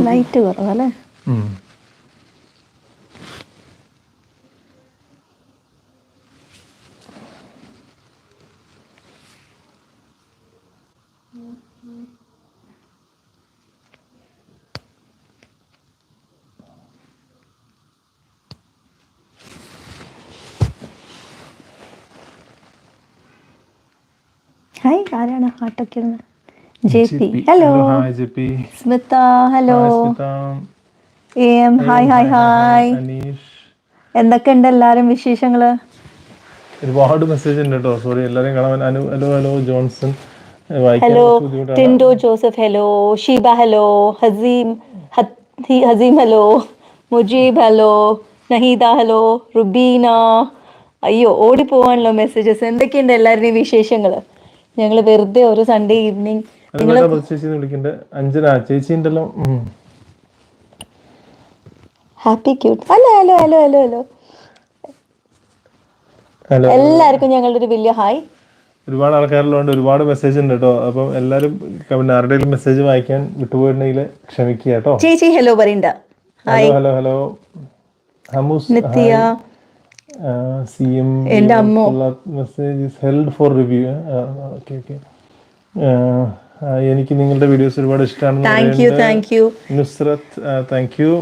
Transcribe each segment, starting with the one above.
Light കുറവല്ലേ ഉം. Hi ആരാണ് ഹാർട്ടൊക്കെ ഇടുന്നത് J P. Hello hi J P. Smitha hello. A M hi hi hi Aneesh. എന്തൊക്കെയുണ്ട് എല്ലാരും വിശേഷങ്ങൾ? ഒരുപാട് മെസ്സേജ് ഉണ്ട് കേട്ടോ സോറി എല്ലാവരെയും കാണാൻ Anu hello hello Johnson. Hello ടിൻഡോ Joseph hello Sheeba hello Haseem Haseem hello Mujeeb hello Naheeda hello Rubeena. അയ്യോ ഓടിപ്പോവാണല്ലോ മെസ്സേജസ് എന്തൊക്കെയുണ്ട് എല്ലാവരുടെയും വിശേഷങ്ങൾ ഞങ്ങൾ വെറുതെ ഒരു Sunday evening happy cute hello hello hello hello hello hello എല്ലാവർക്കും ഞങ്ങളുടെ ഒരു വലിയ ഹായ് ഒരുപാട് ആൾക്കാരിലുണ്ട്. ഒരുപാട് മെസ്സേജ് ഉണ്ട് കേട്ടോ അപ്പം എല്ലാരും പിന്നെ ആരുടെയും മെസ്സേജ് വായിക്കാൻ വിട്ടുപോയിട്ടുണ്ടെങ്കിൽ ക്ഷമിക്കുക കേട്ടോ ചേച്ചി ഹലോ പറയണ്ട. ഹലോ ഹലോ ഹലോ ഹമൂസ് നിത്യ. സി എം എന്റെ അമ്മോ. Message is held for review okay okay. എനിക്ക് നിങ്ങളുടെ വീഡിയോസ് ഒരുപാട് ഇഷ്ടമാണ് നുസ്രത്ത് താങ്ക് യു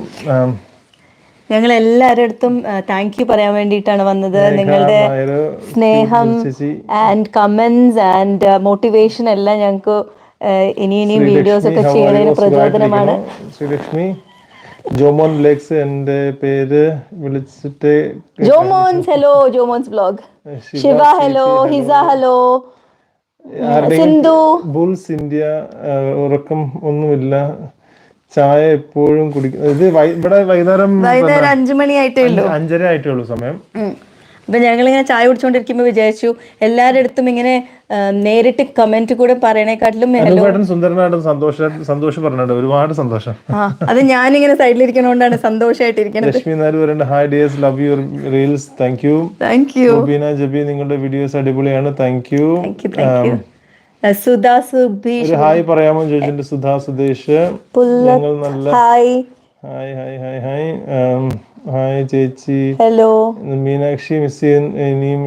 ഞങ്ങൾ എല്ലാവരുടെ അടുത്തും താങ്ക് യു പറയാൻ വേണ്ടിയിട്ടാണ് വന്നത്. നിങ്ങളുടെ സ്നേഹം ആൻഡ് കമന്റ്സ് ആൻഡ് മോട്ടിവേഷൻ എല്ലാം ഞങ്ങൾക്ക് ഇനി ഇനിയും വീഡിയോസ് ഒക്കെ ചെയ്യുന്നതിന് പ്രചോദനമാണ്. ശ്രീലക്ഷ്മി ജോമോൻ ലെക്സ് എന്റെ പേര് വിളിച്ചിട്ട് Jomon's hello Jomon's blog Shiva hello Hisa hello Sindhu. Bulls India ഉറക്കം ഒന്നുമില്ല. ചായ എപ്പോഴും കുടിക്കും ഇത് ഇവിടെ വൈകുന്നേരം വൈകുന്നേരം അഞ്ചു മണിയായിട്ടേ ഉള്ളൂ. അഞ്ചര ആയിട്ടേ ഉള്ളൂ സമയം. ഉം. അപ്പൊ ഞങ്ങളിങ്ങനെ ചായ കുടിച്ചുകൊണ്ടിരിക്കുമ്പോൾ വിചാരിച്ചു എല്ലാവരുടെ അടുത്തും ഇങ്ങനെ നേരിട്ട് കമന്റ് കൂടെ പറയണേക്കാട്ടിലും ഹലോ അനുപേട്ടൻ സുന്ദരനായിട്ടും സന്തോഷ സന്തോഷം പറഞ്ഞിട്ടുണ്ട്. ഒരുപാട് സന്തോഷം. ആ അത് ഞാനിങ്ങനെ സൈഡിലിരിക്കണോണ്ടാണ് സന്തോഷമായിട്ടിരിക്കുന്നത് Lakshmi hi dears love your reels thank you thank you Jabi നിങ്ങളുടെ വീഡിയോസ് അടിപൊളിയാണ്. Thank you you Sudha Subeesh hi പറയാമോ ചോദിച്ചിട്ടുണ്ട് സുധാ സുദേശ് ഞങ്ങൾ നല്ല hi hi hi hi hi hi ചേച്ചി. ഹലോ മീനാക്ഷി മിസ് ഇനിയും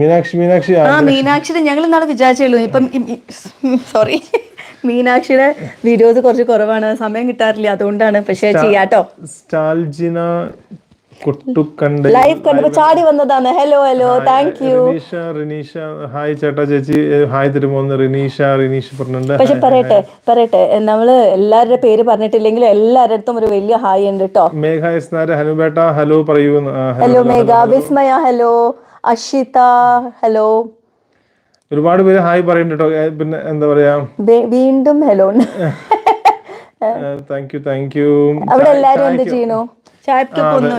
മീനാക്ഷി മീനാക്ഷി ആ മീനാക്ഷിയുടെ ഞങ്ങൾ ഇന്നാളെ വിചാരിച്ചുള്ളൂ ഇപ്പം സോറി മീനാക്ഷിയുടെ വീഡിയോസ് കുറച്ച് കുറവാണ്. സമയം കിട്ടാറില്ല. അതുകൊണ്ടാണ് പക്ഷേ ചെയ്യാട്ടോ. സ്റ്റാൽജിന ലൈവ് കണ്ടപ്പോ ചാടി വന്നതാണ്. Hello hello thank you Rineesha Rineesha hi ചേട്ടാ ചേച്ചി. ഹായ് തരുമോന്ന്. റിനീഷ റിനീഷ് പറഞ്ഞിട്ടുണ്ട്. പക്ഷെ പറയട്ടെ പറയട്ടെ. നമ്മൾ എല്ലാവരുടെ പേര് പറഞ്ഞിട്ടില്ലെങ്കിലും എല്ലാവരുടെ ഒരു വലിയ ഹായ് ഉണ്ട് കേട്ടോ മേഘ നായർ ഹനുബേട്ട ഹലോ പറയൂ. Hello. Megha. Vismaya hello. Ashitha hello. ഒരുപാട് പേര് ഹായ് പറയുന്നുണ്ട് കേട്ടോ പിന്നെ എന്താ പറയാ? വീണ്ടും hello. Thank you thank you അവിടെ എല്ലാരും എന്ത് ചെയ്യണു?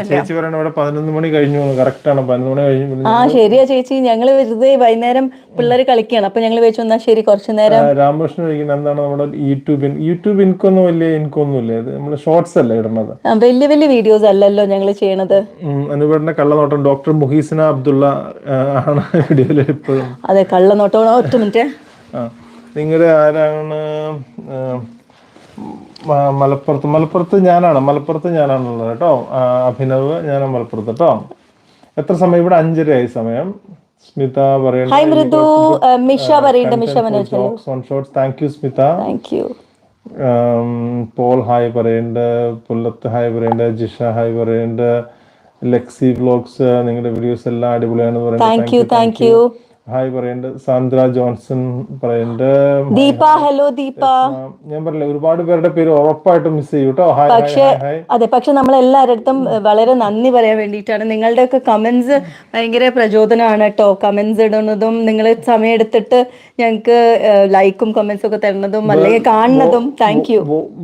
ചേച്ചി പറയണ ഇവിടെ പതിനൊന്ന് മണി കഴിഞ്ഞു കറക്റ്റ് ആണ്. പതിനൊന്ന് മണി കഴിഞ്ഞു ആ ശരിയാ ചേച്ചി. ഞങ്ങൾ വെറുതെ വൈകുന്നേരം പിള്ളേർ കളിക്കുകയാണ്. അപ്പൊ ഞങ്ങൾ വെച്ചു എന്നാ ശരി കുറച്ചു നേരം രാമകൃഷ്ണൻ കഴിക്കുന്ന എന്താണ് നമ്മുടെ യൂട്യൂബ് യൂട്യൂബ് ഇൻകൊന്നും വലിയ ഇൻകൊന്നും ഇല്ല. ഇത് നമ്മൾ ഷോർട്സ് അല്ലേ ഇടുന്നത് വലിയ വലിയ വീഡിയോസ് അല്ലല്ലോ ഞങ്ങൾ ചെയ്യണത്. ഉം, അനുപേട്ടന്റെ കള്ളനോട്ടം ഡോക്ടർ മുഹീസിന അബ്ദുള്ള ആണ് വീഡിയോയിൽ എപ്പോഴും അതെ കള്ളനോട്ടം. ഒറ്റ മിനിറ്റ് നിങ്ങളുടെ ആരാണ് മലപ്പുറത്ത് മലപ്പുറത്ത് ഞാനാണ് മലപ്പുറത്ത് ഞാനാണുള്ളത് കേട്ടോ. അഭിനവ് ഞാൻ മലപ്പുറത്ത് കേട്ടോ. എത്ര സമയം? ഇവിടെ അഞ്ചരയായി സമയം. സ്മിത പറയുന്നുണ്ട് thank you Smitha. Paul hi പറയുന്നുണ്ട് പുല്ലത്ത് ഹായ് പറയുന്നുണ്ട് ജിഷ ഹായ് പറയുന്നുണ്ട് ലെക്സി വ്ലോഗ്സ് നിങ്ങളുടെ വീഡിയോസ് എല്ലാം അടിപൊളിയാണെന്ന് പറയുന്നത് thank you thank you hi പറയുന്നുണ്ട് സാന്ദ്ര ജോൺസൺ പറയുന്നുണ്ട് ദീപ ഹലോ ദീപ. ഞാൻ പറയില്ല ഒരുപാട് പേരുടെ പേര് ഉറപ്പായിട്ടും മിസ് ചെയ്യും കേട്ടോ ഹായ് അതെ പക്ഷെ നമ്മൾ എല്ലാവരുടെ വളരെ നന്ദി പറയാൻ വേണ്ടിയിട്ടാണ്. നിങ്ങളുടെ ഒക്കെ കമന്റ്സ് ഭയങ്കര പ്രചോദനമാണ് കേട്ടോ കമന്റ്സ് ഇടുന്നതും നിങ്ങൾ സമയം എടുത്തിട്ട് ഞങ്ങൾക്ക് ലൈക്കും കമന്റ്സും ഒക്കെ തരുന്നതും അല്ലെങ്കിൽ കാണുന്നതും. താങ്ക് യു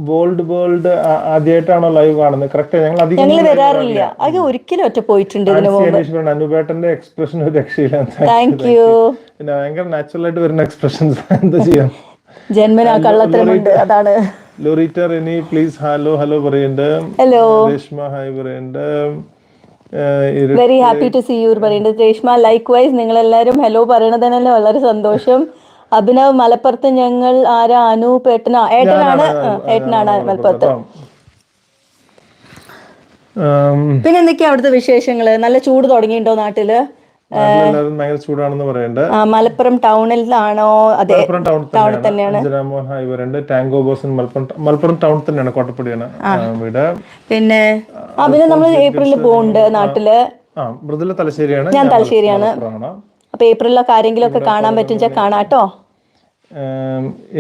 വേൾഡ് വേൾഡ് ആദ്യമായിട്ടാണോ ലൈവ് കാണുന്നത്? കറക്റ്റ് ഞങ്ങൾ ഞങ്ങൾ വരാറില്ല. അത് ഒരിക്കലും ഒറ്റ പോയിട്ടുണ്ട് ഇതിന് മുമ്പ് അനുപേട്ടന്റെ എക്സ്പ്രഷൻ രക്ഷയില്ല. താങ്ക് യു പിന്നെ ഭയങ്കര നാച്ചുറൽ ആയിട്ട് വരുന്ന എക്സ്പ്രഷൻസ് എന്താ ചെയ്യാം? ജന്മനാ കള്ളത്തരമുണ്ട് അതാണ്. ലോറിറ്റ ഇനി പ്ലീസ് ഹലോ ഹലോ പറയുന്നുണ്ട് ഹലോ രേഷ്മ ഹായ് പറയുന്നുണ്ട് ഏഹ് very happy to see you പറയുന്നത് രേഷ്മ ലൈക്ക് വൈസ് നിങ്ങൾ എല്ലാരും ഹലോ പറയണത് തന്നെ വളരെ സന്തോഷം. അഭിനവ് മലപ്പുറത്ത് ഞങ്ങൾ ആരാ? അനു പേട്ടനാ? ഏട്ടനാണ്? ഏട്ടനാണ് മലപ്പുറത്ത്. പിന്നെ എന്തൊക്കെയാ അവിടുത്തെ വിശേഷങ്ങൾ? നല്ല ചൂട് തുടങ്ങിയിട്ടുണ്ടോ നാട്ടിൽ? ചൂടാണെന്ന് മലപ്പുറം ടൗണിലാണോ അതെ മലപ്പുറം ടൗൺ തന്നെയാണ്. ടാങ്കോ മലപ്പുറം ടൗൺ തന്നെയാണ് കോട്ടപ്പടിയാണ്. വീട്. പിന്നെ ആ പിന്നെ നമ്മൾ ഏപ്രിലിൽ പോകുന്നുണ്ട് നാട്ടിൽ. തലശ്ശേരിയാണ്. ഞാൻ തലശ്ശേരിയാണ്. അപ്പൊ ഏപ്രിലൊക്കെ ആരെങ്കിലും ഒക്കെ കാണാൻ പറ്റും കാണാട്ടോ.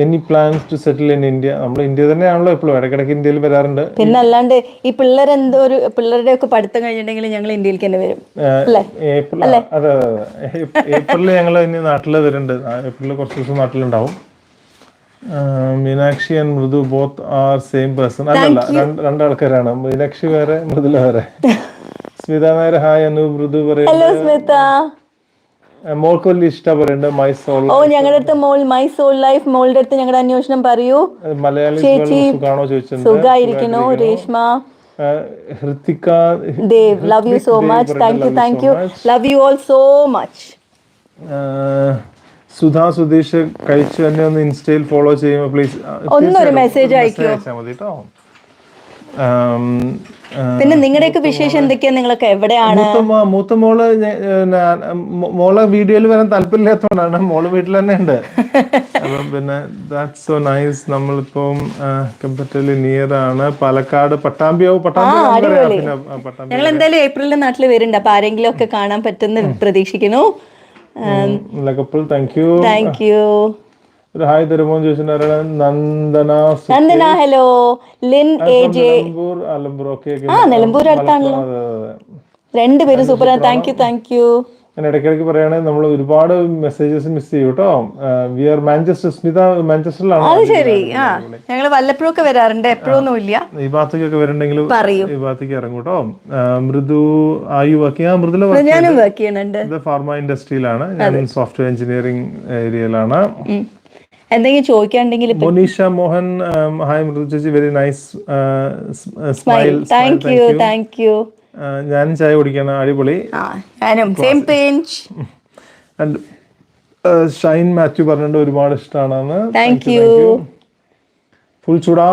Any plans to settle in India നമ്മൾ ഇന്ത്യ തന്നെയാണല്ലോ എപ്പോഴും ഇടയ്ക്കിടയ്ക്ക് ഇന്ത്യയിൽ വരാറുണ്ട്. പിന്നെ അല്ലാണ്ട് ഈ പിള്ളേരെന്തോ ഒരു പിള്ളേരുടെ ഒക്കെ പഠിത്തം കഴിഞ്ഞിട്ടുണ്ടെങ്കിൽ ഞങ്ങൾ ഇന്ത്യയിലേക്ക് തന്നെ വരും. ഏപ്രിൽ അതെ ഞങ്ങൾ ഇനി നാട്ടിൽ വരുന്നുണ്ട് ഏപ്രിൽ കുറച്ച് ദിവസം നാട്ടിലുണ്ടാവും. Meenakshi and Mridu both are same person അല്ലല്ല രണ്ട് രണ്ടാൾക്കാരാണ്. മീനാക്ഷി വേറെ മൃദുല വേറെ. സ്മിത നേരെ ഹായ് അനു മൃദു പറയുന്നത് മോൾക്ക് വലിയ ഇഷ്ടം മൈ സോൾ ഓ ഞങ്ങളുടെ അടുത്ത് മോൾ മൈ സോൾ ലൈഫ് മോളുടെ അടുത്ത് ഞങ്ങളുടെ അന്വേഷണം പറയൂ. മലയാളി ചോദിച്ചിട്ടുണ്ട്. സുഖായിരിക്കണോ Reshma. Hrithika Dev love you so much thank you thank you love you all so much Sudha Sudheesh കഴിച്ചു തന്നെ ഒന്ന് ഇൻസ്റ്റയിൽ ഫോളോ ചെയ്യുമ്പോൾ പ്ലീസ് ഒന്നൊരു മെസ്സേജ് അയക്കോ. കേട്ടോ പിന്നെ നിങ്ങളുടെയൊക്കെ വിശേഷം എന്തൊക്കെയാ നിങ്ങളൊക്കെ എവിടെയാണ് മൂത്ത മോൾ മോളെ വീഡിയോയിൽ വരാൻ താല്പര്യമില്ലാത്തതുകൊണ്ടാണ് മോൾ വീട്ടിൽ തന്നെ ഉണ്ട് പിന്നെ ദാറ്റ്സ് സോ നൈസ് നമ്മളിപ്പം കമ്പറ്റലി നിയർ ആണ് പാലക്കാട് പട്ടാമ്പിയോ പട്ടാമ്പി ഞങ്ങൾ എന്തായാലും ഏപ്രിലിൽ നാട്ടിൽ വരുന്നുണ്ട് അപ്പൊ ആരെങ്കിലും ഒക്കെ കാണാൻ പറ്റുന്ന പ്രതീക്ഷിക്കുന്നു താങ്ക് യു താങ്ക് യു ഒരു ഹായ് തരുമോ ചോദിച്ചിട്ടുണ്ടായിരുന്നു Nandana Nandana hello. Lin A J. Nilambur Alambur okay ആ നിലമ്പൂർ അടുത്താണല്ലോ. രണ്ടുപേരും super thank you thank you. ഞാൻ ഇടയ്ക്കിടയ്ക്ക് പറയുകയാണെങ്കിൽ നമ്മൾ ഒരുപാട് മെസ്സേജസ് മിസ് ചെയ്യും കേട്ടോ. വി ആർ മാഞ്ചസ്റ്റർ സ്മിത മാഞ്ചസ്റ്ററിലാണ്? അത് ശരി. ആ ഞങ്ങൾ വല്ലപ്പോഴും ഒക്കെ വരാറുണ്ട്. എപ്പോഴൊന്നും ഇല്ല. ഈ ഭാഗത്തേക്കൊക്കെ വരണ്ടെങ്കിൽ ഈ ഭാഗത്തേക്ക് ഇറങ്ങും കേട്ടോ. മൃദു ആയു വർക്ക് ആ മൃദുല വർക്ക് ഞാനും വർക്ക് ചെയ്യുന്നുണ്ട്. ഫാർമ ഇൻഡസ്ട്രിയിലാണ് ഞാൻ സോഫ്റ്റ്വെയർ എഞ്ചിനീയറിംഗ് ഏരിയയിലാണ്. എന്തെങ്കിലും ചോദിക്കാണ്ടെങ്കിൽ Monisha Mohan hi Mridu very nice smile thank you thank you ഞാൻ ചായ കുടിക്കണം അടിപൊളി. ഞാനും same pinch and Shine Mathew പറഞ്ഞിട്ട് ഒരുപാട് ഇഷ്ടമാണെന്ന്. താങ്ക് യു ഫുൾ ചൂടാ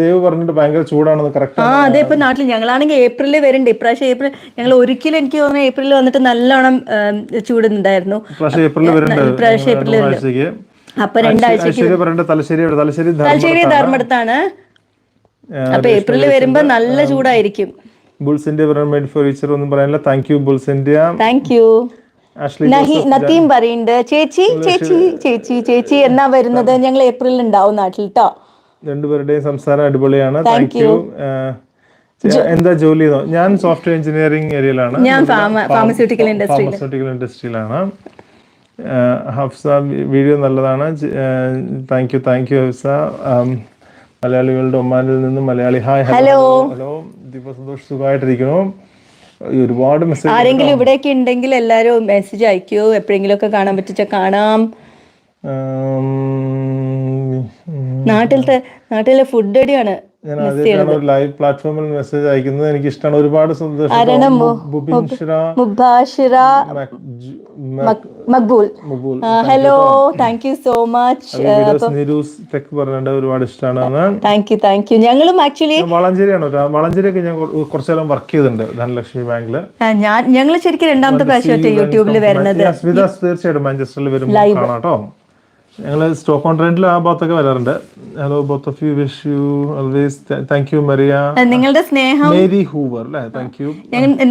ദേവ് പറഞ്ഞിട്ട് ഭയങ്കര ചൂടാണെന്ന് കറക്റ്റ് ആ അതെ ഇപ്പൊ നാട്ടിൽ ഞങ്ങളാണെങ്കിൽ ഏപ്രിലിൽ വരുന്നുണ്ട് ഇപ്രാവശ്യം ഏപ്രിൽ ഞങ്ങൾ ഒരിക്കലും എനിക്ക് തോന്നുന്നു ഏപ്രിലിൽ വന്നിട്ട് നല്ലോണം ചൂടുന്നുണ്ടായിരുന്നു. ഇപ്രാവശ്യം ഏപ്രിലിൽ വരുന്നുണ്ട് ഇപ്രാവശ്യം മൂന്നാഴ്ചയ്ക്ക് അപ്പൊ രണ്ടാഴ്ച തലശ്ശേരി? തലശ്ശേരി ധർമ്മടത്താണ്. അപ്പൊ ഏപ്രിലിൽ വരുമ്പോ നല്ല ചൂടായിരിക്കും. ബുൾസ് ഇന്ത്യ മെയ്ഡ് ഫോർ ഒന്നും പറയാനില്ല. Thank you bulls India. Thank you Natheem പറയുന്നുണ്ട് ചേച്ചി ചേച്ചി ചേച്ചി ചേച്ചി എന്നാ വരുന്നത്? ഞങ്ങൾ ഏപ്രിലിൽ ഉണ്ടാവും നാട്ടിൽ കേട്ടോ രണ്ടുപേരുടെയും സംസാരം അടിപൊളിയാണ്. താങ്ക് യു എന്താ ജോലി ചെയ്തോ? ഞാൻ സോഫ്റ്റ്വെയർ എഞ്ചിനീയറിംഗ് ഏരിയയിലാണ് ഞാൻ ഫാർമസ്യൂട്ടിക്കൽ ഇൻഡസ്ട്രിയിലാണ് ഹഫ്സ വീഡിയോ നല്ലതാണ്. Thank you thank you Hafsa Um, മലയാളികളുടെ ഒമാനിൽ നിന്ന് Malayali. Hi hello hello Deepa Santhosh സുഖമായിട്ടിരിക്കുന്നു. ഒരുപാട് മെസ്സേജ് ആരെങ്കിലും ഇവിടെയൊക്കെ ഉണ്ടെങ്കിൽ എല്ലാരും മെസ്സേജ് അയക്കൂ. എപ്പോഴെങ്കിലും ഒക്കെ കാണാൻ പറ്റിച്ച കാണാം. നാട്ടിലത്തെ നാട്ടിലെ ഫുഡ് അടിയാണ് ഞാൻ ആദ്യമായിട്ടാണ് ഒരു ലൈവ് പ്ലാറ്റ്ഫോമിൽ മെസ്സേജ് അയക്കുന്നത്. എനിക്ക് ഇഷ്ടമാണ്. ഒരുപാട് സന്തോഷം. Hello thank you so much tech പറഞ്ഞിട്ട് ഒരുപാട് ഇഷ്ടമാണ്. താങ്ക് യു താങ്ക് യു ഞങ്ങളും ആക്ച്വലി വളഞ്ചേരിയാണ് വളഞ്ചേരിയൊക്കെ ഞാൻ കൊ- കാലം വർക്ക് ചെയ്തിട്ടുണ്ട് ധനലക്ഷ്മി ബാങ്കിൽ. ഞാൻ ഞങ്ങൾ ശരിക്കും രണ്ടാമത്തെ പ്രാവശ്യമായിട്ട് യൂട്യൂബിൽ വരുന്നത് തീർച്ചയായിട്ടും മാഞ്ചസ്റ്ററിൽ വരും കാണാം കേട്ടോ. ഞങ്ങൾ സ്റ്റോക്ക് ഓൺ ട്രെൻഡിൽ ആ ഭാഗത്തൊക്കെ വരാറുണ്ട്. Hello both of you wish you always thank you Maria നിങ്ങളുടെ സ്നേഹം മേരി ഹൂവർ അല്ലേ? താങ്ക് യു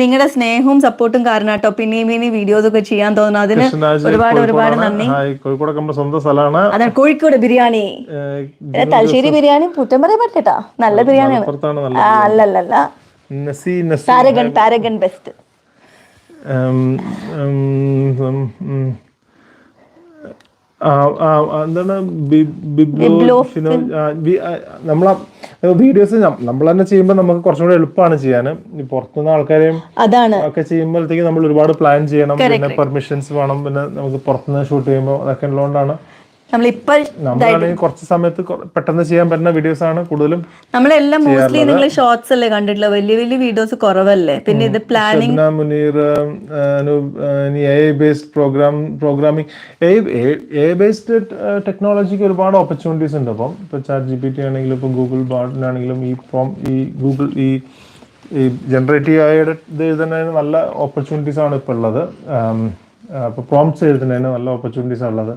നിങ്ങളുടെ സ്നേഹവും സപ്പോർട്ടും കാരണം കേട്ടോ. പിന്നെയും ഇനി വീഡിയോസ് ഒക്കെ ചെയ്യാൻ തോന്നുന്നു. അതിന് ഒരുപാട് ഒരുപാട് നന്ദി. ഹായ് കോഴിക്കോട് നമ്മുടെ സ്വന്തം സ്ഥലമാണ്. അതാണ് കോഴിക്കോട് ബിരിയാണി. തലശ്ശേരി ബിരിയാണി പുറ്റം പറയാൻ പറ്റേട്ടാ നല്ല ബിരിയാണിയാണ്. അല്ലല്ലല്ല. പാരഗൺ പാരഗൺ ബെസ്റ്റ് എന്താണ്? നമ്മളെ വീഡിയോസ് നമ്മൾ തന്നെ ചെയ്യുമ്പോൾ നമുക്ക് കുറച്ചും കൂടെ എളുപ്പമാണ് ചെയ്യാൻ. പുറത്തുനിന്ന് ആൾക്കാരെയും അതാണ്. ഒക്കെ ചെയ്യുമ്പോഴത്തേക്ക് നമ്മൾ ഒരുപാട് പ്ലാൻ ചെയ്യണം. പിന്നെ പെർമിഷൻസ് വേണം. പിന്നെ നമുക്ക് പുറത്തുനിന്ന് ഷൂട്ട് ചെയ്യുമ്പോൾ അതൊക്കെ ഉള്ളതുകൊണ്ടാണ്. നമ്മളിപ്പോൾ കുറച്ച് സമയത്ത് പെട്ടെന്ന് ചെയ്യാൻ പറ്റുന്ന വീഡിയോസ് ആണ് കൂടുതലും നമ്മളെല്ലാം മോസ്റ്റ്ലി നിങ്ങൾ ഷോർട്സ് അല്ലേ കണ്ടിട്ടുള്ള വലിയ വലിയ വീഡിയോസ് കുറവല്ലേ? പിന്നെ ഇത് planning Muneer A based program programming A based ടെക്നോളജിക്ക് ഒരുപാട് ഓപ്പർച്യൂണിറ്റീസ് ഉണ്ട്. അപ്പം ഇപ്പൊ ചാറ്റ് ജി പി ടി ആണെങ്കിലും ഇപ്പൊ ഗൂഗിൾ ബാർഡിനാണെങ്കിലും ഈ പ്രോം ഈ ഗൂഗിൾ ഈ ഈ ജനറേറ്റീവ് ആയിട്ട് ഇത് എഴുതുന്നതിന് നല്ല ഓപ്പർച്യൂണിറ്റീസ് ആണ് ഇപ്പോൾ ഉള്ളത്. അപ്പോൾ പ്രോംസ് എഴുതുന്നതിന് നല്ല ഓപ്പർച്യൂണിറ്റീസ് ആണ് ഉള്ളത്.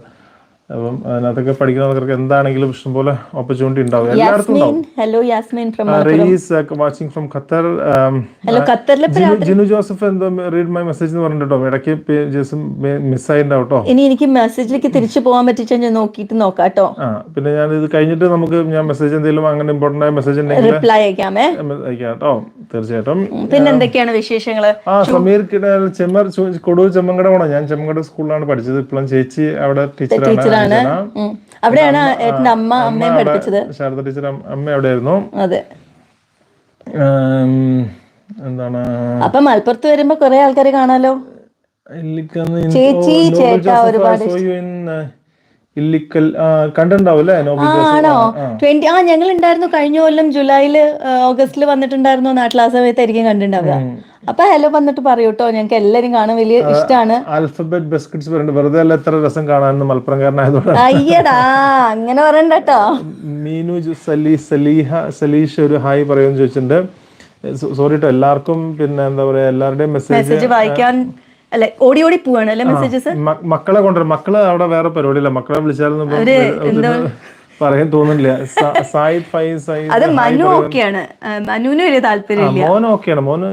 അപ്പം അതിനകത്തൊക്കെ പഠിക്കുന്നവർക്ക് എന്താണെങ്കിലും ഇഷ്ടം പോലെ ഓപ്പർച്യൂണിറ്റി ഉണ്ടാവും. എല്ലായിടത്തും hello Yasmin from Rayees watching from Qatar hello ഖത്തറിൽ ജിനു ജോസഫ് എന്തോ റീഡ് മൈ മെസ്സേജ് എന്ന് പറഞ്ഞിട്ടോ ഇടയ്ക്ക് ജസ്റ്റ് മിസ്സായിട്ടുണ്ടാവും കേട്ടോ. ഇനി എനിക്ക് മെസ്സേജിലേക്ക് തിരിച്ചു പോകാൻ പറ്റിച്ച ഞാൻ നോക്കിയിട്ട് നോക്കാം കേട്ടോ. ആ പിന്നെ ഞാൻ ഇത് കഴിഞ്ഞിട്ട് നമുക്ക് ഞാൻ മെസ്സേജ് എന്തെങ്കിലും അങ്ങനെ ഇമ്പോർട്ടന്റ് ആയ മെസ്സേജ് ഉണ്ടെങ്കിൽ റിപ്ലൈ അയക്കാമേ. അയക്കാം കേട്ടോ. തീർച്ചയായിട്ടും. പിന്നെ എന്തൊക്കെയാണ് വിശേഷങ്ങൾ ആ സമീർ കിട ചെമ്മർ കൊടുവൂർ ചെമ്മങ്കട പോണം. ഞാൻ ചെമ്മങ്കട സ്കൂളിലാണ് പഠിച്ചത്. ഇപ്പോഴും ചേച്ചി അവിടെ ടീച്ചറാണ് ടീച്ചറാണ് അവിടെയാണ് ഏട്ടന്റെ അമ്മ അമ്മയും പഠിപ്പിച്ചത്. ശാരദ ടീച്ചർ അമ്മ എവിടെയായിരുന്നു? അതെ. എന്താണ്? അപ്പൊ മലപ്പുറത്ത് വരുമ്പോ കൊറേ ആൾക്കാരെ കാണാലോ? ചേച്ചി, ചേട്ടാ, ഒരുപാട് ഇല്ലിക്കൽ ആണോ. ട്വന്റി ആ ഞങ്ങൾ ഉണ്ടായിരുന്നു കഴിഞ്ഞ കൊല്ലം ജൂലൈയിൽ ഓഗസ്റ്റിൽ വന്നിട്ടുണ്ടായിരുന്നു നാട്ടിൽ ആ സമയത്തായിരിക്കും കണ്ടിട്ടുണ്ടാവുക. അപ്പൊ ഹലോ വന്നിട്ട് പറയൂ കേട്ടോ ഞങ്ങൾക്ക് എല്ലാരും കാണാൻ വലിയ ഇഷ്ടമാണ് ആൽഫബറ്റ് ബിസ്ക്കറ്റ്സ് പറയുന്നുണ്ട് വെറുതെ അല്ല എത്ര രസം കാണാൻ മലപ്പുറംകാരനായതുകൊണ്ട്. അയ്യടാ അങ്ങനെ പറയണ്ട കേട്ടോ മീനു ജു- സലീഹ സലീഷ് ഒരു ഹായ് പറയുമെന്ന് ചോദിച്ചിട്ടുണ്ട്. സോറി കേട്ടോ എല്ലാവർക്കും പിന്നെ എന്താ പറയാ എല്ലാവരുടെയും മെസ്സേജ് വായിക്കാൻ അല്ലെ ഓടി ഓടി പോവാണ് അല്ലെ മെസ്സേജസ് മക്കളെ കൊണ്ടുവരും. മക്കളെ അവിടെ വേറെ പരിപാടിയില്ല. മക്കളെ ഇതിന് പറയാൻ തോന്നുന്നില്ല. സായി ഫൈസ് സായിദ് അത് മനു ഓക്കെയാണ്. മനുവിന് വലിയ താല്പര്യം മോൻ ഓക്കെയാണ്. മോന്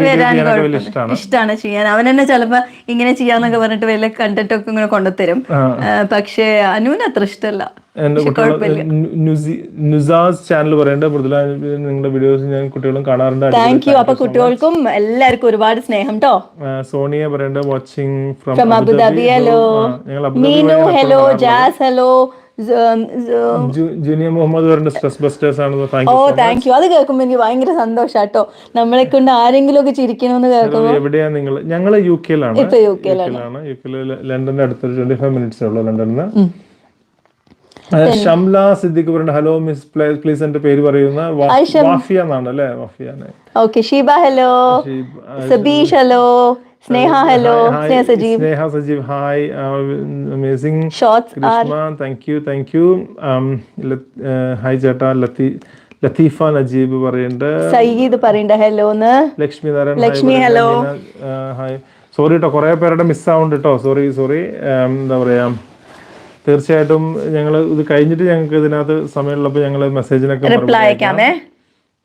വലിയ ഇഷ്ടമാണ് ഇഷ്ടമാണ് ചെയ്യാൻ. അവൻ തന്നെ ചിലപ്പോ ഇങ്ങനെ ചെയ്യാന്നൊക്കെ പറഞ്ഞിട്ട് വലിയ കണ്ടന്റ് ഒക്കെ ഇങ്ങനെ കൊണ്ടുത്തരും. പക്ഷേ അനുവിന് അത്ര ഇഷ്ടമല്ല. നുസാസ് ചാനൽ പറയുന്നുണ്ട് മൃദുല നിങ്ങളുടെ വീഡിയോസ് ഞാൻ കുട്ടികളും കാണാറുണ്ട്. താങ്ക് യു അപ്പൊ കുട്ടികൾക്കും എല്ലാവർക്കും ഒരുപാട് സ്നേഹം ട്ടോ. സോണിയ പറയുന്നുണ്ട് watching from Abu Dhabi hello Meenu hello Jas hello junior Muhammad stress busters ആണ് ഓ താങ്ക് യു അത് കേൾക്കുമ്പോൾ എനിക്ക് ഭയങ്കര സന്തോഷാട്ടോ. നമ്മളെ കൊണ്ട് ആരെങ്കിലും ഒക്കെ ചിരിക്കണമെന്ന് കേൾക്കുമ്പോൾ എവിടെയാ നിങ്ങൾ? ഞങ്ങൾ യു കെയിലാണ്. ഇപ്പൊ യു കെയിലാണ്. ലാണ് യു കെയിൽ ലണ്ടന്റെ അടുത്തൊരു ട്വന്റി ഫൈവ് മിനിറ്റ്സ് ഉള്ളു ലണ്ടനിൽ ഷംല സിദ്ദിഖ് പറയുന്നത് ഹലോ മിസ് പ്ലീസ് എന്റെ പേര് പറയുന്ന വാഫിയ എന്നാണ് അല്ലേ? Wafiya okay Sheeba hello Sabeesh hello Sneha hello Sneha Sajeev Sneha Sajeev hi amazing thank you thank you hi ചേട്ടാ ലത്തി ലത്തീഫ നജീബ് പറയണ്ട. സയ്യിദ് പറയണ്ട. ഹലോന്ന് Lakshmi Narayan Lakshmi, hello. Hi sorry കേട്ടോ കുറെ പേരുടെ മിസ് ആവുന്നുണ്ട് കേട്ടോ സോറി സോറി എന്താ പറയാ? തീർച്ചയായിട്ടും ഞങ്ങൾ ഇത് കഴിഞ്ഞിട്ട് ഞങ്ങൾക്ക് ഇതിനകത്ത് സമയമുള്ളപ്പോൾ ഞങ്ങൾ മെസ്സേജിനൊക്കെ റിപ്ലൈ അയക്കാമേ.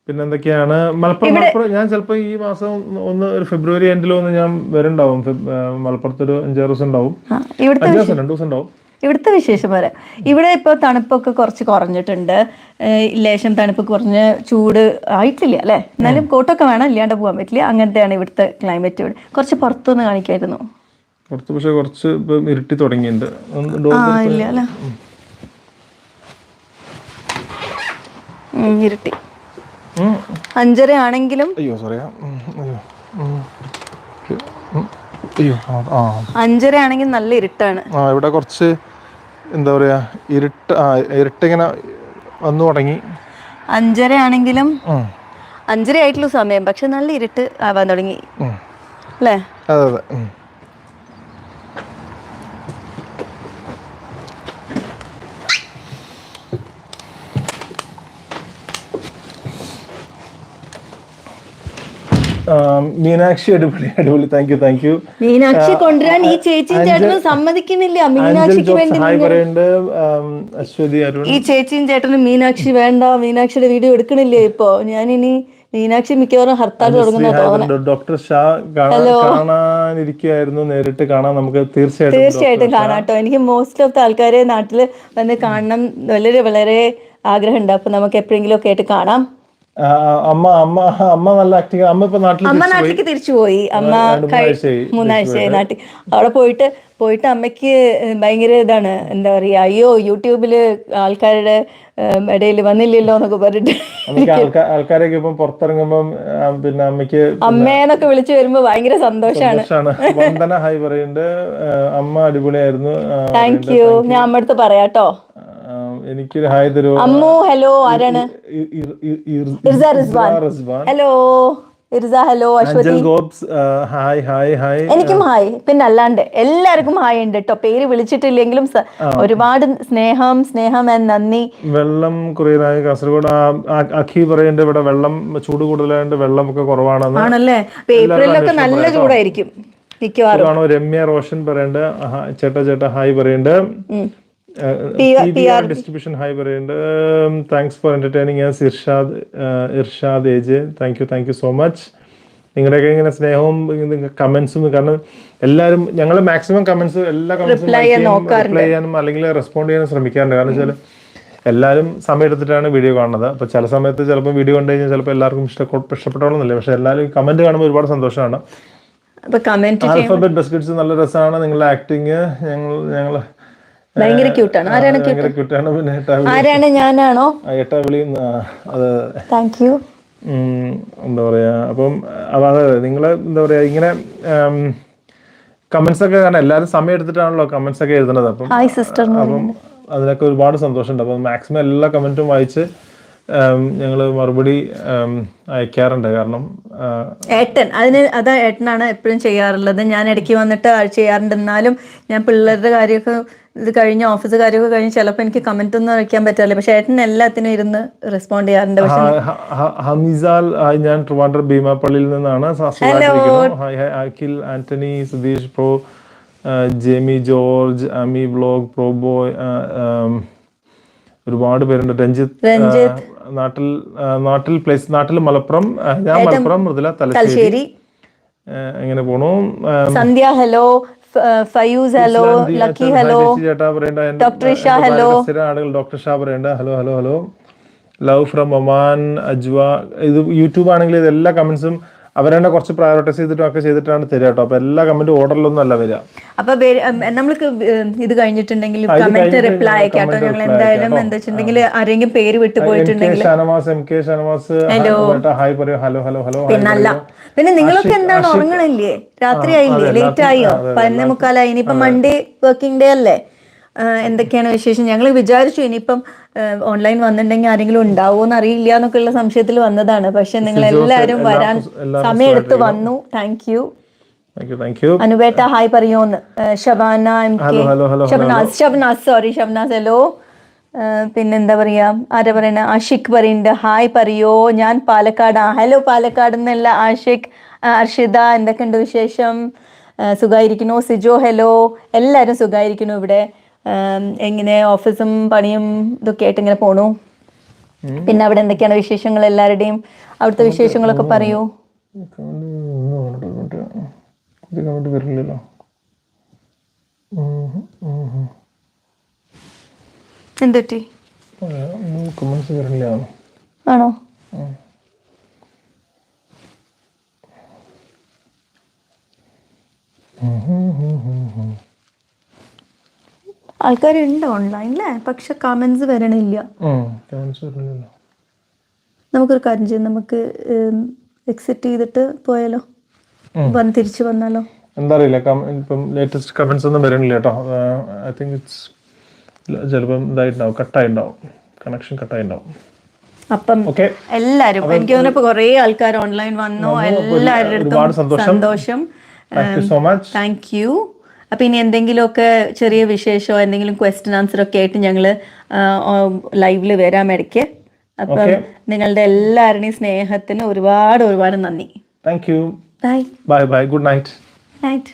പിന്നെ എന്തൊക്കെയാണ് മലപ്പുറം മലപ്പുറം ഞാൻ ചിലപ്പോൾ ഈ മാസം ഒന്ന് ഒരു ഫെബ്രുവരി എൻഡിലോ ഒന്ന് ഞാൻ വരുന്നുണ്ടാവും. മലപ്പുറത്തൊരു മലപ്പുറത്ത് ഒരു അഞ്ചാറ് ദിവസം ഉണ്ടാവും അഞ്ച് ദിവസം രണ്ടു ദിവസം ഉണ്ടാവും ഇവിടുത്തെ വിശേഷം വരെ ഇവിടെ ഇപ്പോൾ തണുപ്പൊക്കെ കുറച്ച് കുറഞ്ഞിട്ടുണ്ട്. ലേശം തണുപ്പ് കുറഞ്ഞ് ചൂട് ആയിട്ടില്ല അല്ലേ? എന്നാലും കോട്ടൊക്കെ വേണം ഇല്ലാണ്ട് പോകാൻ പറ്റില്ല. അങ്ങനത്തെയാണ് ഇവിടുത്തെ ക്ലൈമറ്റ് ഇവിടെ. കുറച്ച് പുറത്തുനിന്ന് കാണിക്കായിരുന്നു. പുറത്ത് പക്ഷെ കുറച്ച് ഇപ്പം ഇരുട്ടി തുടങ്ങിയിട്ടുണ്ട് ഇല്ല അല്ലേ. ഇരുട്ടി. അഞ്ചര ആണെങ്കിലും അയ്യോ. സോറി അയ്യോ അഞ്ചര ആണെങ്കിൽ നല്ല ഇരുട്ടാണ്. ആ ഇവിടെ കുറച്ച് എന്താ പറയാ ഇരുട്ട് ആ ഇരുട്ടിങ്ങനെ വന്നു തുടങ്ങി. അഞ്ചര ആണെങ്കിലും. അഞ്ചര ആയിട്ടുള്ള സമയം പക്ഷെ നല്ല ഇരുട്ട് ആവാൻ തുടങ്ങി. അല്ലേ? അതെ അതെ. മീനാക്ഷി അടിപൊളി അടിപൊളി. Thank you thank you Meenakshi കൊണ്ടുവരാൻ ഈ ചേച്ചി ചേട്ടനും സമ്മതിക്കുന്നില്ല. മീനാക്ഷിക്ക് വേണ്ടി ആം, അശ്വതി അരുൺ. ഈ ചേച്ചിയും ചേട്ടനും മീനാക്ഷി വേണ്ട. മീനാക്ഷിയുടെ വീഡിയോ എടുക്കണില്ലേ ഇപ്പോ? ഞാനിനി മീനാക്ഷി മിക്കവാറും ഹർത്താൽ തുടങ്ങുന്ന ഡോക്ടർ ഷാ കാണാൻ കാണാനിരിക്കുകയായിരുന്നു നേരിട്ട് കാണാൻ നമുക്ക് തീർച്ചയായിട്ടും തീർച്ചയായിട്ടും കാണാട്ടോ. എനിക്ക് മോസ്റ്റ് ഓഫ് ദ ആൾക്കാരെ നാട്ടിൽ വന്ന് കാണണം. വളരെ വളരെ ആഗ്രഹമുണ്ട്. അപ്പൊ നമുക്ക് എപ്പോഴെങ്കിലും ഒക്കെ ആയിട്ട് കാണാം. അമ്മ അമ്മ അമ്മ നല്ല ആക്റ്റീവ് അമ്മ ഇപ്പൊ നാട്ടിൽ അമ്മ നാട്ടിലേക്ക് തിരിച്ചു പോയി. അമ്മ മൂന്നാഴ്ചയായി നാട്ടിൽ. അവിടെ പോയിട്ട് പോയിട്ട് അമ്മയ്ക്ക് ഭയങ്കര ഇതാണ്. എന്താ പറയാ അയ്യോ യൂട്യൂബിൽ ആൾക്കാരുടെ ഇടയിൽ വന്നില്ലല്ലോ എന്നൊക്കെ പറഞ്ഞിട്ട്. ആൾക്കാരൊക്കെ ഇപ്പം പുറത്തിറങ്ങുമ്പം പിന്നെ അമ്മയ്ക്ക് അമ്മേന്നൊക്കെ വിളിച്ചു വരുമ്പോ ഭയങ്കര സന്തോഷാണ്. വന്ദന ഹായ് പറയുന്നുണ്ട്. അമ്മ അടിപൊളിയായിരുന്നു. താങ്ക് യു ഞാൻ അമ്മടുത്ത് പറയാട്ടോ. ആ, എനിക്കൊരു ഹായ് തരുമോ അമ്മു ഹലോ ആരാണ്? Irsa Rizwan. Hello Irsa hello Aswathy. Gops hi hi hi. എനിക്കും ഹായ്. പിന്നെ അല്ലാണ്ട് എല്ലാവർക്കും ഹായ് ഉണ്ട് കേട്ടോ പേര് വിളിച്ചിട്ടില്ലെങ്കിലും ഒരുപാട് സ്നേഹം സ്നേഹം നന്ദി. വെള്ളം കുറേനായി കാസർഗോഡ് അഖി പറയുന്നുണ്ട് ഇവിടെ വെള്ളം ചൂട് കൂടുതലായതുകൊണ്ട് വെള്ളം ഒക്കെ കുറവാണെന്ന്. ആണല്ലേ? ഏപ്രിലൊക്കെ നല്ല ചൂടായിരിക്കും മിക്കവാറും. രമ്യ റോഷൻ പറയണ്ട് ചേട്ടാ ചേട്ടാ ഹായ് പറയുന്നുണ്ട്. ഉം. പി ആർ ഡിസ്ട്രിബ്യൂഷൻ ഹായ് പറയുന്നുണ്ട് thanks for entertaining S Irshad Irshad age thank you thank you so much നിങ്ങളുടെയൊക്കെ ഇങ്ങനെ സ്നേഹവും കമന്റ്സും കാരണം എല്ലാവരും ഞങ്ങൾ മാക്സിമം കമന്റ്സ് എല്ലാ കമന്റ്സും റിപ്ലൈ ചെയ്യാനും അല്ലെങ്കിൽ റെസ്പോണ്ട് ചെയ്യാനും ശ്രമിക്കാറുണ്ട്. കാരണം വെച്ചാൽ എല്ലാവരും സമയം എടുത്തിട്ടാണ് വീഡിയോ കാണുന്നത്. അപ്പോൾ ചില സമയത്ത് ചിലപ്പോൾ വീഡിയോ കണ്ടു കഴിഞ്ഞാൽ ചിലപ്പോൾ എല്ലാവർക്കും ഇഷ്ടപ്പെട്ട ഇഷ്ടപ്പെട്ടോളന്നില്ല പക്ഷെ എല്ലാവരും കമന്റ് കാണുമ്പോൾ ഒരുപാട് സന്തോഷമാണ്. അപ്പൊ ആൽഫബറ്റ് ബിസ്ക്കറ്റ്സ് നല്ല രസമാണ്. നിങ്ങളുടെ ആക്ടിങ് ഞങ്ങൾ ഞങ്ങൾ ഭയങ്കര ക്യൂട്ടാണ് ആരാണ് ഭയങ്കര ക്യൂട്ടാണ് പിന്നെ ആരാണ് ഞാനാണോ? എട്ടാവിളി അത് താങ്ക് യു എന്താ പറയാ അപ്പം അപ്പൊ അതെ നിങ്ങൾ എന്താ പറയാ ഇങ്ങനെ കമന്റ്സ് ഒക്കെ കാരണം എല്ലാവരും സമയം എടുത്തിട്ടാണല്ലോ കമന്റ്സ് ഒക്കെ എഴുതുന്നത്. അപ്പം അപ്പം അതിനൊക്കെ ഒരുപാട് സന്തോഷമുണ്ട്. അപ്പം മാക്സിമം എല്ലാ കമന്റും വായിച്ച് ഞങ്ങൾ മറുപടി അയക്കാറുണ്ട്. കാരണം ഏട്ടൻ അതിന് അതാ ഏട്ടനാണ് എപ്പോഴും ചെയ്യാറുള്ളത്. ഞാൻ ഇടയ്ക്ക് വന്നിട്ട് ചെയ്യാറുണ്ട്. എന്നാലും ഞാൻ പിള്ളേരുടെ കാര്യമൊക്കെ ഇത് കഴിഞ്ഞ് ഓഫീസ് കാര്യമൊക്കെ കഴിഞ്ഞ് ചിലപ്പോൾ എനിക്ക് കമന്റ് ഒന്നും വയ്ക്കാൻ പറ്റില്ല പക്ഷെ ഏട്ടൻ എല്ലാത്തിനും ഇരുന്ന് റെസ്പോണ്ട് ചെയ്യാറുണ്ട്. പക്ഷെ ഹമീസാൽ ഞാൻ ട്രിവാൻഡ്രം ഭീമാപ്പള്ളിയിൽ നിന്നാണ് Akhil Antony Sudheesh pro Jamie George Ami blog pro boy ഒരുപാട് പേരുണ്ട്. രഞ്ജിത്ത് നാട്ടിൽ നാട്ടിൽ പ്ലേസ് നാട്ടിൽ മലപ്പുറം ഞാൻ മലപ്പുറം മൃദുല തലശ്ശേരി. എങ്ങനെ പോണു? Sandhya hello Fayoos hello Lucky hello doctor Isha, hello. ആളുകൾ ഡോക്ടർ ഷാ പറയണ്ട. Hello hello hello. Love from Oman Ajwa ഇത് യൂട്യൂബ് ആണെങ്കിൽ ഇത് എല്ലാ കമന്റ്സും അവരെന്നെ കുറച്ച് പ്രയോറിറ്റൈസ് ചെയ്തിട്ടും ഒക്കെ ചെയ്തിട്ടാണ് തരിക കേട്ടോ. അപ്പൊ എല്ലാ കമന്റും ഓർഡറിലൊന്നും അല്ല വരിക. അപ്പൊ നമ്മൾക്ക് ഇത് കഴിഞ്ഞിട്ടുണ്ടെങ്കിൽ കമന്റ് റിപ്ലൈ അയക്കാട്ടോ ഞങ്ങൾ എന്തായാലും എന്താ വെച്ചിട്ടുണ്ടെങ്കിൽ ആരെങ്കിലും പേര് വിട്ടു പോയിട്ടുണ്ടെങ്കിൽ Shanavas M K Shanavas. Hi പറയൂ. ഹലോ ഹലോ ഹലോ പിന്നല്ല പിന്നെ നിങ്ങളൊക്കെ എന്താണ് ഉറങ്ങണില്ലേ? രാത്രി ആയില്ലേ ലേറ്റ് ആയോ പതിനൊന്നേ മുക്കാലായി. ഇനിയിപ്പം മൺഡേ വർക്കിംഗ് ഡേ അല്ലേ? എന്തൊക്കെയാണ് വിശേഷം? ഞങ്ങൾ വിചാരിച്ചു ഇനിയിപ്പം ഓൺലൈൻ വന്നിട്ടുണ്ടെങ്കിൽ ആരെങ്കിലും ഉണ്ടാവുമോന്ന് അറിയില്ല എന്നൊക്കെ ഉള്ള സംശയത്തിൽ വന്നതാണ്. പക്ഷെ നിങ്ങൾ എല്ലാവരും വരാൻ സമയമെടുത്ത് വന്നു. താങ്ക് യു അനുബേട്ട hi പറയോന്ന് Shabana M K Shabnas Shabnas sorry Shabnas hello പിന്നെന്താ പറയാ? ആരാ പറയണ? ആഷിഖ് പറയുന്നുണ്ട് ഹായ് പറയോ? ഞാൻ പാലക്കാട്. ഹലോ പാലക്കാട് എന്നല്ല ആഷിഖ് അർഷിത എന്തൊക്കെയുണ്ട് വിശേഷം? സുഖായിരിക്കുന്നു. സിജോ ഹലോ. എല്ലാവരും സുഖായിരിക്കുന്നു ഇവിടെ. എങ്ങനെ ഓഫീസും പണിയും ഇതൊക്കെ ആയിട്ട് ഇങ്ങനെ പോണു? പിന്നെ അവിടെ എന്തൊക്കെയാണ് വിശേഷങ്ങൾ എല്ലാവരുടെയും അവിടുത്തെ വിശേഷങ്ങളൊക്കെ പറയൂ. കമന്റ് വരില്ലല്ലോ. കമന്റ്സ് വരില്ല ആണോ? ആൾക്കാരുണ്ട് ഓൺലൈനിലെ പക്ഷെ കമന്റ്സ് വരണില്ല. നമുക്കൊരു കാര്യം ചെയ്യാം നമുക്ക് എക്സിറ്റ് ചെയ്തിട്ട് പോയാലോ? വന്ന് തിരിച്ചു വന്നാലോ? എന്താ അറിയില്ല ഇപ്പം ലേറ്റസ്റ്റ് കമന്റ്സ് ഒന്നും വരണില്ല കേട്ടോ. ഐ തിങ്ക് ഇറ്റ്സ് ചിലപ്പം ഇതായിട്ടുണ്ടാവും കട്ടായിട്ടുണ്ടാവും. കണക്ഷൻ കട്ടായിട്ടുണ്ടാവും. അപ്പം ഓക്കെ എല്ലാരും എനിക്ക് തോന്നുന്നു കുറെ ആൾക്കാർ ഓൺലൈൻ വന്നു. എല്ലാവരുടെ അടുത്തും സന്തോഷം. താങ്ക് യു അപ്പൊ ഇനി എന്തെങ്കിലുമൊക്കെ ചെറിയ വിശേഷമോ എന്തെങ്കിലും ക്വസ്റ്റ്യൻ ആൻസർ ഒക്കെ ആയിട്ട് ഞങ്ങൾ ലൈവിൽ വരാൻ ഇടയ്ക്ക്. അപ്പം നിങ്ങളുടെ എല്ലാവരുടെയും സ്നേഹത്തിന് ഒരുപാട് ഒരുപാട് നന്ദി. Thank you bye bye bye good night night